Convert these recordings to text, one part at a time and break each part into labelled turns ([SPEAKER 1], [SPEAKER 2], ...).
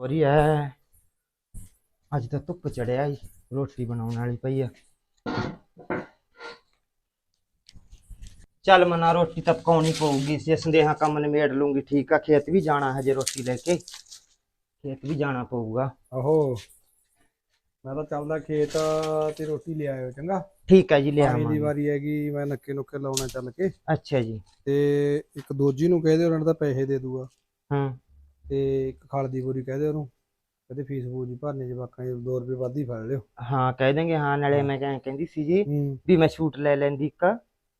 [SPEAKER 1] ਹੋ ਰਹੀ ਐ ਅੱਜ ਤਾਂ ਧੁੱਪ ਚੜਿਆ ਈ ਰੋਟੀ ਬਣਾਉਣ ਵਾਲੀ ਪਈ ਆ। ਚੱਲ ਮਨਾ ਰੋਟੀ ਤਾਂ ਪਕਾਉਣੀ ਪਊਗੀ। ਜੇ ਸੰਦੇਹਾ ਕੰਮ ਨਿਬੇੜ ਲੂੰਗੀ ਠੀਕ ਆ। ਖੇਤ ਵੀ ਜਾਣਾ ਹਜੇ ਰੋਟੀ ਲੈ ਕੇ। ਖੇਤ ਵੀ ਜਾਣਾ ਪਊਗਾ।
[SPEAKER 2] ਆਹੋ। ਮੈਂ ਤਾਂ ਚੱਲਦਾ ਖੇਤ ਤੇ ਰੋਟੀ ਲੈ ਆਇਓ ਚੰਗਾ?
[SPEAKER 1] ਠੀਕ ਹੈ ਜੀ ਲਿਆ
[SPEAKER 2] ਪਾਣੀ ਦੀ ਵਾਰੀ ਹੈਗੀ ਮੈਂ ਨੱਕੇ ਨੁੱਕੇ ਲਾਉਣਾ ਚੱਲ ਕੇ।
[SPEAKER 1] ਅੱਛਾ ਜੀ।
[SPEAKER 2] ਤੇ ਇੱਕ ਦੋਜੀ ਨੂੰ ਕਹਿ ਦੇ ਉਹਨਾਂ ਦਾ ਪੈਸੇ ਦੇ ਦੂਗਾ।
[SPEAKER 1] ਹਾਂ।
[SPEAKER 2] ਤੇ ਇੱਕ ਖਲ ਦੀ ਬੋਰੀ ਕਹਿ ਦੇ ਉਹਨੂੰ ਕਹਿੰਦੇ ਫੀਸ ਫੂਸ ਦੀ ਭਰਨੇ ਜਵਾਕਾਂ ਦੀ 2 ਰੁਪਏ ਵੱਧ ਹੀ ਫੜ ਲਿਓ
[SPEAKER 1] ਹਾਂ ਕਹਿ ਦੇਂਗੇ ਹਾਂ ਨਾਲੇ ਮੈਂ ਕਹਿ- ਕਹਿੰਦੀ ਸੀ ਜੀ
[SPEAKER 2] ਹੂੰ
[SPEAKER 1] ਵੀ ਮੈਂ ਛੂਟ ਲੈ ਲੈਂਦੀ ਇੱਕ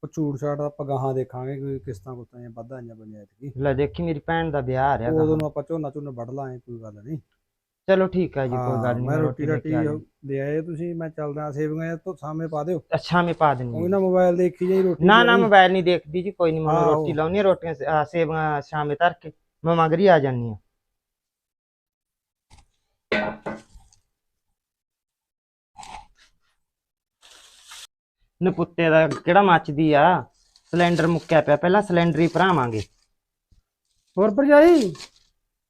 [SPEAKER 2] ਉਹ ਝੂੜ ਛਾੜ ਆਪਾਂ ਗਾਹਾਂ ਦੇਖਾਂਗੇ ਕੋਈ ਕਿਸ਼ਤਾਂ ਕੁਸ਼ਤਾਂ ਜਾਂ ਵੱਧ ਆਈਆਂ ਪੰਚਾਇਤ ਕੀ
[SPEAKER 1] ਲੈ ਦੇਖੀ ਮੇਰੀ ਭੈਣ ਦਾ ਵਿਆਹ ਆ ਰਿਹਾ
[SPEAKER 2] ਉਦੋਂ
[SPEAKER 1] ਗਾ।
[SPEAKER 2] ਨੂੰ ਆਪਾਂ ਝੋਨਾ ਝੋਨਾ ਵੱਢ ਲਾਂਗੇ ਕੋਈ ਗੱਲ ਨਹੀਂ
[SPEAKER 1] ਚਲੋ ਠੀਕ ਹੈ ਜੀ ਕੋਈ ਗੱਲ ਨਹੀਂ
[SPEAKER 2] ਮੈਂ ਰੋਟੀ
[SPEAKER 1] ਲੈ
[SPEAKER 2] ਰਾਟੀ
[SPEAKER 1] ਕੇ ਆ ਜਾਊਂ।
[SPEAKER 2] ਲੈ ਆਏ ਤੁਸੀਂ ਮੈਂ ਚੱਲਦਾ ਸੇਵੀਆਂ ਤੋਂ ਸਾਹਮਣੇ ਪਾ ਦਿਓ
[SPEAKER 1] ਅੱਛਾ ਮੈਂ ਪਾ ਦਿੰਦੀ
[SPEAKER 2] ਕੋਈ
[SPEAKER 1] ਹਾਂ।
[SPEAKER 2] ਨਾ ਮੋਬਾਈਲ ਦੇਖੀ ਜਾਈ ਰੋਟੀ
[SPEAKER 1] ਨਾ ਨਾ। ਮੋਬਾਈਲ ਨਹੀਂ ਦੇਖਦੀ ਜੀ ਕੋਈ ਨਹੀਂ ਮੈਂ
[SPEAKER 2] ਆਹੋ।
[SPEAKER 1] ਰੋਟੀ ਲਾਉਣੀ ਆ ਰੋਟੀਆਂ ਸ- ਆਹ ਸੇਵੀਆਂ ਸ਼ਾਮੇ ਧਰ ਕੇ ਮੈਂ ਮਗਰੀ ਆ ਜਾਨੀ ਆ ਨਪੁੱਤੇ ਦਾ ਕਿਹੜਾ ਮੱਚਦੀ ਆ? ਸਿਲੰਡਰ ਮੁੱਕਿਆ ਪਿਆ ਪਹਿਲਾਂ ਸਿਲੰਡਰ ਹੀ ਭਰਾਵਾਂਗੇ।
[SPEAKER 2] ਹੋਰ ਭਰਜਾਈ?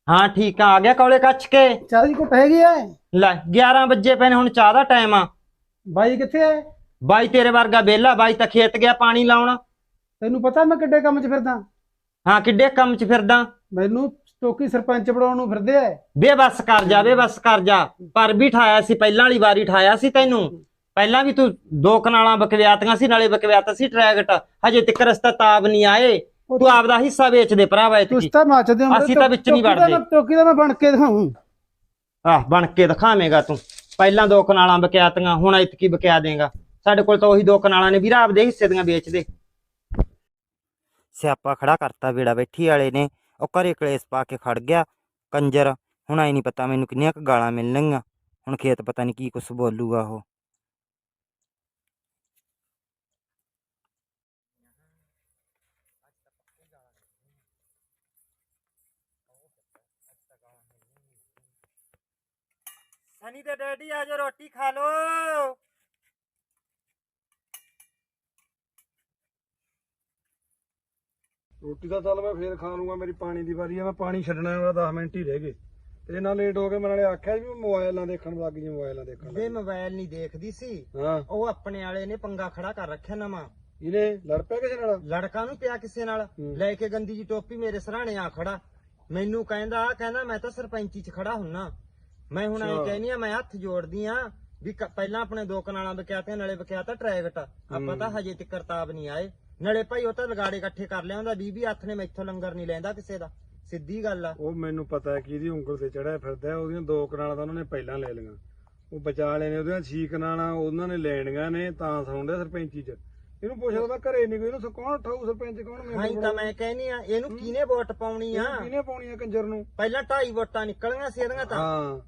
[SPEAKER 1] ਹਾਂ ਠੀਕ ਆ ਆ ਗਿਆ ਕੋਲੇ ਕੱਚ ਕੇ।
[SPEAKER 2] ਚਾਹ ਦੀ ਘੁੱਟ ਹੈਗੀ ਐ
[SPEAKER 1] ਲੈ 11 ਵਜੇ ਨੇ ਹੁਣ ਚਾਹ ਦਾ ਟਾਈਮ ਆ।
[SPEAKER 2] ਬਾਈ ਕਿੱਥੇ ਐ?
[SPEAKER 1] ਬਾਈ ਤੇਰੇ ਵਰਗਾ ਬੇਲਾ ਬਾਈ ਤਾਂ ਖੇਤ ਗਿਆ ਪਾਣੀ ਲਾਉਣ।
[SPEAKER 2] ਤੈਨੂੰ ਪਤਾ ਮੈਂ ਕਿੱਡੇ ਕੰਮ 'ਚ ਫਿਰਦਾ?
[SPEAKER 1] ਹਾਂ ਕਿੱਡੇ ਕੰਮ 'ਚ ਫਿਰਦਾ?
[SPEAKER 2] ਮੈਨੂੰ ਚੌਕੀ ਸਰਪੰਚ ਬਣਾਉਣ ਨੂੰ ਫਿਰਦੇ ਐ
[SPEAKER 1] ਬੇਬਸ ਕਰ ਜਾ ਬੇਬਸ ਕਰ ਜਾ। ਪਰ ਵੀ ਠਾਇਆ ਸੀ ਪਹਿਲਾਂ ਵਾਲੀ ਵਾਰੀ ਠਾਇਆ ਸੀ ਤੈਨੂੰ। ਪਹਿਲਾਂ ਵੀ ਤੂੰ ਦੋ ਕਨਾਲਾਂ ਬਕਵਿਆਤੀਆਂ ਸੀ ਨਾਲੇ ਬਕਵਿਆਤਾ ਸੀ ਟਰੈਕਟ। ਹਜੇ ਤੱਕ ਰਸਤਾ ਤਾਬ ਨਹੀਂ ਆਏ। ਤੂੰ ਆਪਦਾ ਹਿੱਸਾ ਵੇਚ ਦੇ ਭਰਾਵਾ ਇਤਕੀ।
[SPEAKER 2] ਤੁਸੀਂ ਤਾਂ ਮੱਚਦੇ ਹੋ
[SPEAKER 1] ਅਸੀਂ ਤਾਂ ਵਿੱਚ ਨਹੀਂ ਵੜਦੇ।
[SPEAKER 2] ਚੌਕੀ ਦਾ ਮੈਂ ਬਣ ਕੇ ਦਿਖਾਉਂ।
[SPEAKER 1] ਆਹ ਬਣ ਕੇ ਦਿਖਾਵੇਂਗਾ ਤੂੰ। ਪਹਿਲਾਂ ਦੋ ਕਨਾਲਾਂ ਬਕਿਆਤੀਆਂ ਹੁਣ ਇਤਕੀ ਬਕਿਆ ਦੇਗਾ। ਸਾਡੇ ਕੋਲ ਤਾਂ ਉਹੀ ਦੋ ਕਨਾਲਾਂ ਨੇ ਵੀਰ ਆਪਦੇ ਹਿੱਸੇ ਦੀਆਂ ਵੇਚ ਦੇ। ਸਿਆਪਾ ਖੜਾ ਕਰਤਾ ਬੇੜਾ ਬੈਠੀ ਵਾਲੇ ਨੇ। ਉਹ ਘਰੇ ਕਲੇਸ਼ ਪਾ ਕੇ ਖੜ ਗਿਆ, ਕੰਜਰ, ਹੁਣ ਆਈ ਨਹੀਂ ਪਤਾ ਮੈਨੂੰ ਕਿੰਨੀਆਂ ਕੁ ਗਾਲਾਂ ਮਿਲਣਗੀਆਂ, ਹੁਣ ਖੇਤ ਪਤਾ ਨਹੀਂ ਕੀ ਕੁਛ ਬੋਲੂਗਾ ਉਹ। ਸਨੀ ਤੇ ਡੈਡੀ ਆ ਰੋਟੀ ਖਾ ਲੋ
[SPEAKER 2] ਰੋਟੀ ਦਾ ਚੱਲ ਮੈਂ ਫੇਰ ਖਾ ਲੂੰਗਾ ਮੇਰੀ ਪਾਣੀ ਦੀ ਵਾਰੀ ਆ ਮੈਂ ਪਾਣੀ ਛੱਡਣਾ ਹੈ 10 ਮਿੰਟ ਹੀ ਰਹਿ ਗਏ। ਤੇ ਇਹਨਾਂ ਲੇਟ ਹੋ ਗਏ ਮੈਂ ਨਾਲੇ ਆਖਿਆ ਵੀ ਮੋਬਾਈਲਾਂ ਦੇਖਣ ਲੱਗ ਜੀ ਮੋਬਾਈਲਾਂ ਦੇਖਣ ਲੱਗ
[SPEAKER 1] ਮੋਬਾਈਲ ਨਹੀਂ ਦੇਖਦੀ ਸੀ।
[SPEAKER 2] ਹਾਂ।
[SPEAKER 1] ਉਹ ਆਪਣੇ ਵਾਲੇ ਨੇ ਪੰਗਾ ਖੜਾ ਕਰ ਰੱਖਿਆ ਨਵਾਂ।
[SPEAKER 2] ਇਹਨੇ ਲੜ ਪਿਆ ਕਿਸੇ ਨਾਲ?
[SPEAKER 1] ਲੜਕਾ ਨੂੰ ਪਿਆ ਕਿਸੇ ਨਾਲ। ਲੈ ਕੇ ਗੰਦੀ ਜੀ ਟੋਪੀ ਮੇਰੇ ਸਰਾਣੇ ਆ ਖੜਾ। ਮੈਨੂੰ ਕਹਿੰਦਾ ਕਹਿੰਦਾ ਮੈਂ ਤਾਂ ਸਰਪੰਚੀ ਚ ਖੜਾ ਹੁੰਨਾ। ਮੈਂ ਹੁਣ ਐ। ਕਹਿਨੀ ਆ ਮੈਂ ਹੱਥ ਜੋੜਦੀ ਆ ਵੀ ਕ- ਪਹਿਲਾਂ ਆਪਣੇ ਦੋ ਕਨਾਲਾਂ ਬਕਿਆਤੇ ਨਾਲੇ ਬਕਿਆਤਾ ਟਰੈਕਟ। ਆਪਾਂ ਤਾਂ ਹਜੇ ਤੱਕ ਕਰਤਾਬ ਨਹੀਂ ਆਏ। ਨਾਲੇ ਭਾਈ ਉਹ ਤਾਂ ਲਗਾੜੇ ਇਕੱਠੇ ਕਰ ਲਿਆਉਂਦਾ 20 20 ਹੱਥ ਨੇ ਮੈਥੋਂ ਲੰਗਰ ਨਹੀਂ ਲੈਂਦਾ ਕਿਸੇ ਦਾ। ਸਿੱਧੀ ਗੱਲ ਆ।
[SPEAKER 2] ਉਹ ਮੈਨੂੰ ਪਤਾ ਹੈ ਕਿ ਇਹਦੀ ਉਂਗਲ ਤੇ ਚੜਿਆ ਫਿਰਦਾ ਹੈ, ਉਹਦੀਆਂ ਦੋ ਕਨਾਲਾਂ ਤਾਂ ਉਹਨਾਂ ਨੇ ਪਹਿਲਾਂ ਲੈ ਲਈਆਂ। ਉਹ ਬਚਾ ਲਏ ਨੇ ਉਹਦੀਆਂ ਛੀ ਕਨਾਲਾਂ ਉਹਨਾਂ ਨੇ ਲੈਣੀਆਂ ਨੇ ਤਾਂ ਸੌਂਦੇ ਸਰਪੰਚੀ ਚ। ਇਹਨੂੰ ਪੁੱਛਦਾ ਮੈਂ ਘਰੇ ਨਹੀਂ ਕੋਈ ਇਹਨੂੰ ਕੌਣ ਠਾਊ ਸਰਪੰਚ ਕੌਣ
[SPEAKER 1] ਹਾਂ ਹੀ ਤਾਂ ਮੈਂ ਕਹਿਨੀ ਆ ਇਹਨੂੰ ਕਿਹਨੇ ਵੋਟ ਪਾਉਣੀ ਆ?
[SPEAKER 2] ਕਿਹਨੇ ਪਾਉਣੀ ਆ ਕੰਜਰ ਨੂੰ?
[SPEAKER 1] ਪਹਿਲਾਂ ਢਾਈ ਵੋਟਾਂ ਨਿਕਲੀਆਂ ਸੀ ਇਹਦੀਆਂ ਤਾਂ।
[SPEAKER 2] ਹਾਂ
[SPEAKER 1] ਉਹ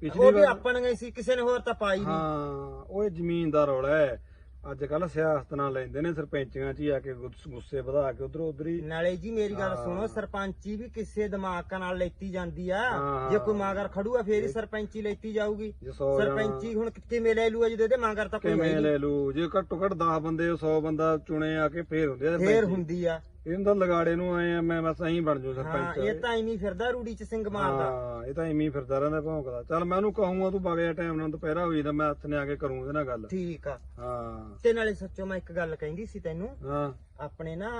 [SPEAKER 2] ਪਿਛਲੀ
[SPEAKER 1] ਵੀ
[SPEAKER 2] ਵਾਰ
[SPEAKER 1] ਆਪਣੀਆਂ ਹੀ ਸੀ ਕਿਸੇ ਨੇ ਹੋਰ ਤਾਂ ਪਾਈ ਨਹੀਂ
[SPEAKER 2] ਹਾਂ ਉਹ ਇਹ ਜ਼ਮੀਨ ਦਾ ਰੌਲਾ ਹੈ। ਅੱਜ ਕੱਲ ਸਿਆਸਤ ਨਾਲ ਲੈਂਦੇ ਨੇ ਸਰਪੰਚੀਆਂ 'ਚ ਹੀ ਆ ਕੇ ਗੁੱਸ- ਗੁੱਸੇ ਵਧਾ ਕੇ ਉਧਰ ਉਧਰ। ਹੀ
[SPEAKER 1] ਨਾਲੇ ਜੀ ਮੇਰੀ ਗੱਲ
[SPEAKER 2] ਹਾਂ।
[SPEAKER 1] ਸੁਣੋ ਸਰਪੰਚੀ ਵੀ ਕਿਸੇ ਦਿਮਾਗ ਨਾਲ ਲੈਤੀ ਜਾਂਦੀ ਆ।
[SPEAKER 2] ਹਾਂ।
[SPEAKER 1] ਜੇ ਕੋਈ ਮਾਗਰ ਖੜੂਆ ਫੇਰ ਹੀ ਸਰਪੰਚੀ ਲੈਤੀ ਜਾਊਗੀ।
[SPEAKER 2] ਜੇ 100
[SPEAKER 1] ਸਰਪੰਚੀ ਹੁਣ ਕਿਵੇਂ ਲੈ ਲੂਆ ਜਦੋਂ ਇਹਦੇ ਮਾਗਰ ਤਾਂ ਕੋਈ ਹੈ
[SPEAKER 2] ਕਿਵੇਂ
[SPEAKER 1] ਹੀ ਨਹੀਂ।
[SPEAKER 2] ਲੈ ਲੂ? ਜੇ ਘੱਟੋ ਘੱਟ 10 ਬੰਦੇ 100 ਬੰਦਾ ਚੁਣੇ ਆ ਕੇ ਫੇਰ ਹੁੰਦੇ ਆ
[SPEAKER 1] ਫੇਰ
[SPEAKER 2] ਸਰਪੰਚ
[SPEAKER 1] ਹੁੰਦੀ ਆ।
[SPEAKER 2] ਇਹਨੂੰ ਤਾਂ ਲਗਾੜੇ ਨੂੰ ਆਏ ਆ ਮੈਂ ਬਸ ਐਂ ਬਣ ਜੂ
[SPEAKER 1] ਹਾਂ
[SPEAKER 2] ਸਰਪੰਚ।
[SPEAKER 1] ਇਹ ਤਾਂ ਐਵੇਂ ਹੀ ਫਿਰਦਾ ਰੂੜੀ ਚ ਸਿੰਘ ਮਾਰਦਾ।
[SPEAKER 2] ਹਾਂ ਇਹ ਤਾਂ ਐਵੇਂ ਹੀ ਫਿਰਦਾ ਰਹਿੰਦਾ ਭੌਂਕਦਾ। ਚੱਲ ਮੈਂ ਉਹਨੂੰ ਕਹੂੰਗਾ ਤੂੰ ਜਾ ਟਾਈਮ ਨਾਲ ਦੁਪਹਿਰਾ ਹੋਈ ਤਾਂ ਮੈਂ ਹੱਥ ਨੇ ਆ ਕੇ ਕਰੂੰ ਇਹਦੇ ਨਾਲ ਗੱਲ।
[SPEAKER 1] ਠੀਕ ਆ।
[SPEAKER 2] ਹਾਂ।
[SPEAKER 1] ਤੇ ਨਾਲੇ ਸੱਚੋ ਮੈਂ ਇੱਕ ਗੱਲ ਕਹਿੰਦੀ ਸੀ ਤੈਨੂੰ।
[SPEAKER 2] ਹਾਂ।
[SPEAKER 1] ਆਪਣੇ ਨਾ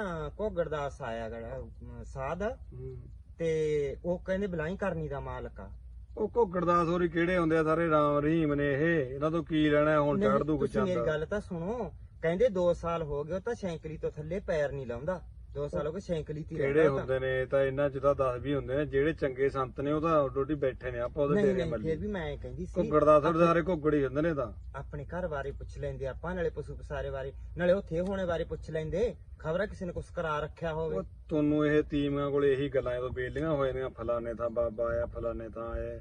[SPEAKER 1] ਘੋਗੜ ਦਾਸ ਆਇਆ ਗੜਾ ਸਾਧ।
[SPEAKER 2] ਹੂੰ।
[SPEAKER 1] ਤੇ ਉਹ ਕਹਿੰਦੇ ਬਲਾਈ ਕਰਨੀ ਦਾ ਮਾਲਕ ਆ।
[SPEAKER 2] ਉਹ ਘੋਗੜਦਾਸ ਹੋਰੀ ਕਿਹੜੇ ਹੁੰਦੇ ਆ ਸਾਰੇ ਰਾਮ ਰਹੀਮ ਨੇ ਇਹ? ਇਹਨਾਂ ਤੋਂ ਕੀ ਲੈਣਾ ਹੁਣ
[SPEAKER 1] ਨਹੀਂ,
[SPEAKER 2] ਚੜ ਦੂ
[SPEAKER 1] ਤੁਸੀਂ ਮੇਰੀ ਗੱਲ ਤਾਂ ਸੁਣੋ। ਕਹਿੰਦੇ 2 ਸਾਲ ਹੋ ਗਏ ਉਹ ਤਾਂ ਸ਼ੈਂਕਲੀ ਤੋਂ ਥੱਲੇ ਪੈਰ ਨਹੀਂ ਲਾਉਂਦਾ। 2 ਸਾਲ ਹੋ ਗਏ ਸ਼ੈਂਕਲੀ ਤੇ
[SPEAKER 2] ਕਿਹੜੇ
[SPEAKER 1] ਰਹਿੰਦਾ।
[SPEAKER 2] ਹੁੰਦੇ ਨੇ? ਤਾਂ ਇਹਨਾਂ ਚ ਤਾਂ 10 ਵੀ ਹੁੰਦੇ ਨੇ ਜਿਹੜੇ ਚੰਗੇ ਸੰਤ ਨੇ ਉਹ ਤਾਂ ਡੋਡੀ ਬੈਠੇ ਨੇ ਆਪਾਂ ਉਹਦੇ
[SPEAKER 1] ਨਹੀਂ
[SPEAKER 2] ਡੇਰੇ
[SPEAKER 1] ਨਹੀਂ
[SPEAKER 2] ਮੱਲੀ
[SPEAKER 1] ਫਿਰ ਵੀ ਮੈਂ ਕਹਿੰਦੀ ਸੀ
[SPEAKER 2] ਘੋਗੜਦਾਸ ਹੋਰੀ ਸਾਰੇ ਘੋਗੜ ਹੀ ਹੁੰਦੇ ਨੇ ਤਾਂ।
[SPEAKER 1] ਆਪਣੇ ਘਰ ਬਾਰੇ ਪੁੱਛ ਲੈਂਦੇ ਆਪਾਂ ਨਾਲੇ ਪਸ਼ੂ ਪਸਾਰੇ ਬਾਰੇ ਨਾਲੇ ਉੱਥੇ ਹੋਣੇ ਬਾਰੇ ਪੁੱਛ ਲੈਂਦੇ ਖਬਰ ਕਿਸੇ ਨੇ ਕੁਝ ਕਰਾ ਰੱਖਿਆ ਹੋਵੇ।
[SPEAKER 2] ਉਹ ਤੁਹਾਨੂੰ ਇਹ ਤੀਮੀਆਂ ਕੋਲੇ ਇਹੀ ਗੱਲਾਂ ਜਦੋਂ ਬੇਲੀਆਂ ਹੋਏ ਨੇ ਫਲਾਣੇ ਥਾਂ ਬਾਬਾ ਆਇਆ ਫਲਾਣੇ ਥਾਂ ਆਇਆ।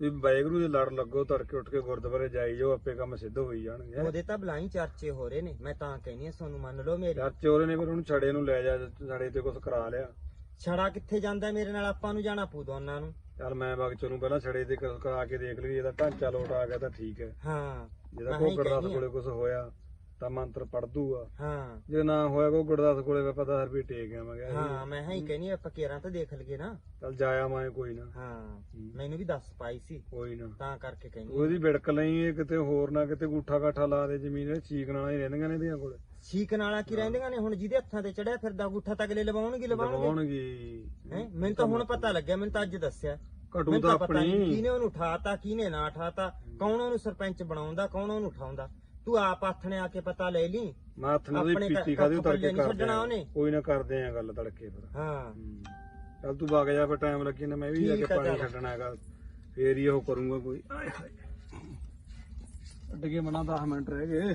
[SPEAKER 2] ਵੀ ਵਾਹਿਗੁਰੂ ਦੇ ਲੜ ਲੱਗੋ ਤੜਕੇ ਉੱਠ ਕੇ ਗੁਰਦੁਆਰੇ ਜਾਈ ਜਾਓ ਆਪੇ ਕੰਮ ਸਿੱਧ ਹੋਈ ਜਾਣਗੇ।
[SPEAKER 1] ਉਹਦੇ ਤਾਂ ਬਲਾਈ ਚਰਚੇ ਹੋ ਰਹੇ ਨੇ ਮੈਂ ਤਾਂ ਕਹਿੰਦੀ ਆ ਤੁਹਾਨੂੰ ਮੰਨ ਲਓ ਮੇਰੀ
[SPEAKER 2] ਯਾਰ ਚੋਰੇ ਨੇ ਫਿਰ ਉਹਨੂੰ ਛੜੇ ਨੂੰ ਲੈ ਜਾ ਛੜੇ ਤੇ ਕੁਝ ਕਰਾ ਲਿਆ।
[SPEAKER 1] ਛੜਾ ਕਿੱਥੇ ਜਾਂਦਾ ਮੇਰੇ ਨਾਲ? ਆਪਾਂ ਨੂੰ ਜਾਣਾ ਪੂ ਦੋਨਾਂ ਨੂੰ।
[SPEAKER 2] ਚੱਲ ਮੈਂ ਬਗਚੋ ਨੂੰ ਪਹਿਲਾਂ ਛੜੇ ਤੇ ਕਰਾ ਕੇ ਦੇਖ ਲਈ ਇਹਦਾ ਢਾਂਚਾ ਲੋਟ ਆ ਗਿਆ ਤਾਂ ਠੀਕ ਹੈ।
[SPEAKER 1] ਹਾਂ
[SPEAKER 2] ਜਿਹਦਾ
[SPEAKER 1] ਹੀ ਕਹਿੰਦੀ ਆ।
[SPEAKER 2] ਕੋਲੇ ਕੁਝ ਹੋਇਆ। ਤਾਂ ਮੰਤਰ ਪੜ ਦੂਗਾ।
[SPEAKER 1] ਹਾਂ।
[SPEAKER 2] ਜੇ ਨਾ ਹੋਇਆ ਕੋ ਗੁਰਦਾਸ ਕੋਲੇ ਮੈਂ ਪਤਾ ਰੁਪਏ ਟੇਕ ਆਵਾਂਗੇ
[SPEAKER 1] ਹਾਂ ਮੈਂ ਹਾਂ ਹੀ ਕਹਿਨੀ ਆਪਾਂ ਕੇਰਾਂ ਤਾਂ ਦੇਖ ਲਈਏ ਨਾ।
[SPEAKER 2] ਚੱਲ ਜਾਇਆ ਮੈਂ ਕੋਈ ਨਾ।
[SPEAKER 1] ਹਾਂ ਮੈਨੂੰ ਵੀ ਦੱਸ ਪਾਈ ਸੀ।
[SPEAKER 2] ਕੋਈ ਨਾ।
[SPEAKER 1] ਤਾਂ ਕਰਕੇ ਕਹਿਨੀ
[SPEAKER 2] ਉਹਦੀ ਵਿੜਕ ਲਈ ਇਹ ਕਿਤੇ ਹੋਰ ਨਾ ਕਿਤੇ ਗੂਠਾ ਕਾਠਾ ਲਾ ਦੇ ਜ਼ਮੀਨ ਇਹ ਚੀਕ ਨਾਲ ਹੀ ਰਹਿੰਦੀਆਂ ਨੇ ਇਹਦੀਆਂ ਕੋਲੇ।
[SPEAKER 1] ਛੀਕ ਨਾਲਾ ਕੀ ਰਹਿੰਦੀਆਂ ਨੇ? ਹੁਣ ਜਿਹਦੇ ਹੱਥਾਂ ਤੇ ਚੜਿਆ ਫਿਰਦਾ ਗੁੱਠਾ ਤੱਕ ਲੈ ਲਵਾਉਣਗੇ ਲਵਾਉਣਗੇ। ਹੈ? ਮੈਨੂੰ ਤਾਂ ਹੁਣ ਪਤਾ ਲੱਗਿਆ ਮੈਨੂੰ ਤਾਂ ਅੱਜ ਦੱਸਿਆ।
[SPEAKER 2] ਘਟੂ ਤਾਂ
[SPEAKER 1] ਤਾਂ
[SPEAKER 2] ਆਪਣੀ।
[SPEAKER 1] ਕਿਹਨੇ ਉਹਨੂੰ ਉਠਾਤਾ ਕਿਹਨੇ ਨਾ ਉਠਾਤਾ ਕੌਣ ਉਹਨੂੰ ਸਰਪੰਚ ਬਣਾਉਂਦਾ ਕੌਣ ਉਹਨੂੰ ਉਠਾਉਂਦਾ। ਤੂੰ ਆਪ ਆਥਣੇ ਆ ਕੇ ਪਤਾ ਲੈ ਲਈ।
[SPEAKER 2] ਮੈਂ ਹੱਥ ਨਾਲ ਉਹਦੀ
[SPEAKER 1] ਆਪਣੇ
[SPEAKER 2] ਪੀਤੀ ਖਾਦੀ
[SPEAKER 1] ਪੱਲੇ
[SPEAKER 2] ਤੜਕੇ
[SPEAKER 1] ਨਹੀਂ
[SPEAKER 2] ਕਰਦੇ
[SPEAKER 1] ਛੱਡਣਾ
[SPEAKER 2] ਆ।
[SPEAKER 1] ਉਹਨੇ।
[SPEAKER 2] ਕੋਈ ਨਾ ਕਰਦੇ ਆ ਗੱਲ ਤੜਕੇ ਫਿਰ।
[SPEAKER 1] ਹਾਂ।
[SPEAKER 2] ਹੂੰ। ਚੱਲ ਤੂੰ ਵਗ ਜਾ ਫਿਰ ਟਾਈਮ ਲੱਗੀ ਨਾ ਮੈਂ ਵੀ ਜਾ ਕੇ
[SPEAKER 1] ਠੀਕ ਆ
[SPEAKER 2] ਪਾਣੀ
[SPEAKER 1] ਚੱਲ।
[SPEAKER 2] ਛੱਡਣਾ ਹੈਗਾ। ਫੇਰ ਹੀ ਉਹ ਕਰੂੰਗਾ ਕੋਈ। ਆਏ ਹਾਏ। ਅੱਡ ਕੇ ਮਨਾ 10 ਮਿੰਟ ਰਹਿ ਗਏ।